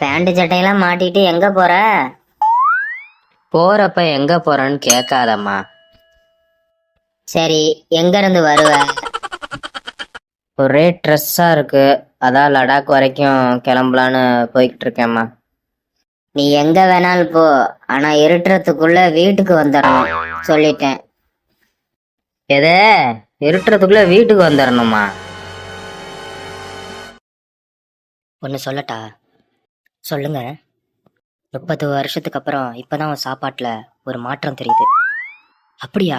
Pant சட்டையெல்லாம் மாட்டிட்டு எங்க போற? போறப்ப எங்க போறேன்னு கேட்காதம்மா. சரி எங்க இருந்து வருவ? ஒரே ட்ரெஸ்ஸா இருக்கு. அதான் லடாக் வரைக்கும் கிளம்பலான்னு போய்கிட்டு இருக்கேம்மா நீ எங்க வேணாலும் போ. ஆனா இருட்டுறதுக்குள்ள வீட்டுக்கு வந்துடணும் சொல்லிட்டேன். எதே? இருட்டுறதுக்குள்ள வீட்டுக்கு வந்துடணுமா ஒன்று சொல்லட்டா? சொல்லுங்க. முப்பது வருஷத்துக்கு அப்புறம் இப்பதான் உன் சாப்பாட்டுல ஒரு மாற்றம் தெரியுது. அப்படியா?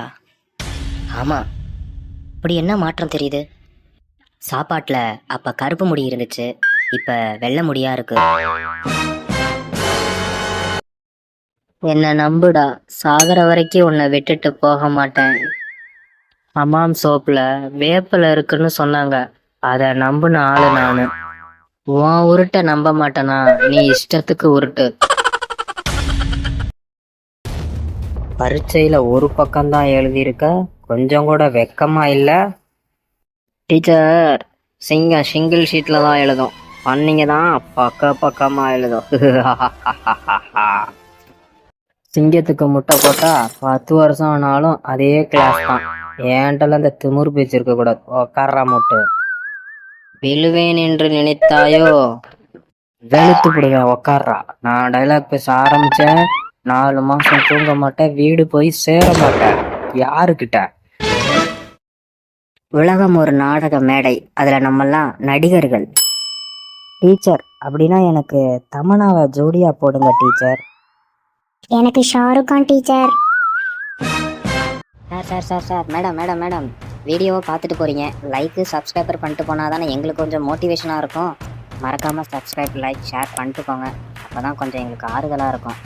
ஆமா. அப்படி என்ன மாற்றம் தெரியுது? சாப்பாட்டுல அப்ப கருப்பு முடி இருந்துச்சு இப்ப வெள்ளை முடியா இருக்கு. என்ன நம்புடா. சாகர வரைக்கும் உன்னை விட்டுட்டு போக மாட்டேன். அமாம் சோப்பில் வேப்பில இருக்குன்னு சொன்னாங்க. அத நம்புன ஆளு நானு. உன் உருட்ட நம்ப மாட்டேனா? நீ இஷ்டத்துக்கு உருட்டு. பரீட்சையில ஒரு பக்கம்தான் எழுதியிருக்க. கொஞ்சம் கூட வெக்கமா இல்ல. டீச்சர் சிங்கம் சிங்கிள் ஷீட்ல தான் எழுதும். பண்ணீங்க தான் பக்க பக்கமா எழுதும். சிங்கத்துக்கு முட்டை போட்டா பத்து வருஷம் ஆனாலும் அதே கிளாஸ் தான். ஏன்டெல்லாம் இந்த திமுர் பேச்சு இருக்க கூடாது உக்காரா முட்டு. விழுவேன் என்று நினைத்தாயோ? வெளுத்து விடுவேன் உக்காரா நான் டைலாக் பேச ஆரம்பிச்சேன். நாலு மாசம் தூங்க மாட்டேன் வீடு போய் சேர மாட்டேன். யாருக்கிட்ட? உலகம் ஒரு நாடக மேடை. அதில் நம்மெல்லாம் நடிகர்கள். டீச்சர் அப்படின்னா எனக்கு தமனாவை ஜோடியா போடுங்க டீச்சர். எனக்கு Shahrukh Khan teacher. Sir sir sir sir. Madam madam madam. வீடியோவை பார்த்துட்டு போகிறீங்க லைக்கு சப்ஸ்கிரைபர் பண்ணிட்டு போனால் தானே எங்களுக்கு கொஞ்சம் மோட்டிவேஷனாக இருக்கும். மறக்காமல் சப்ஸ்கிரைப் லைக் ஷேர் பண்ணிட்டு போங்க அப்போ தான் கொஞ்சம் எங்களுக்கு ஆறுதலாக இருக்கும்.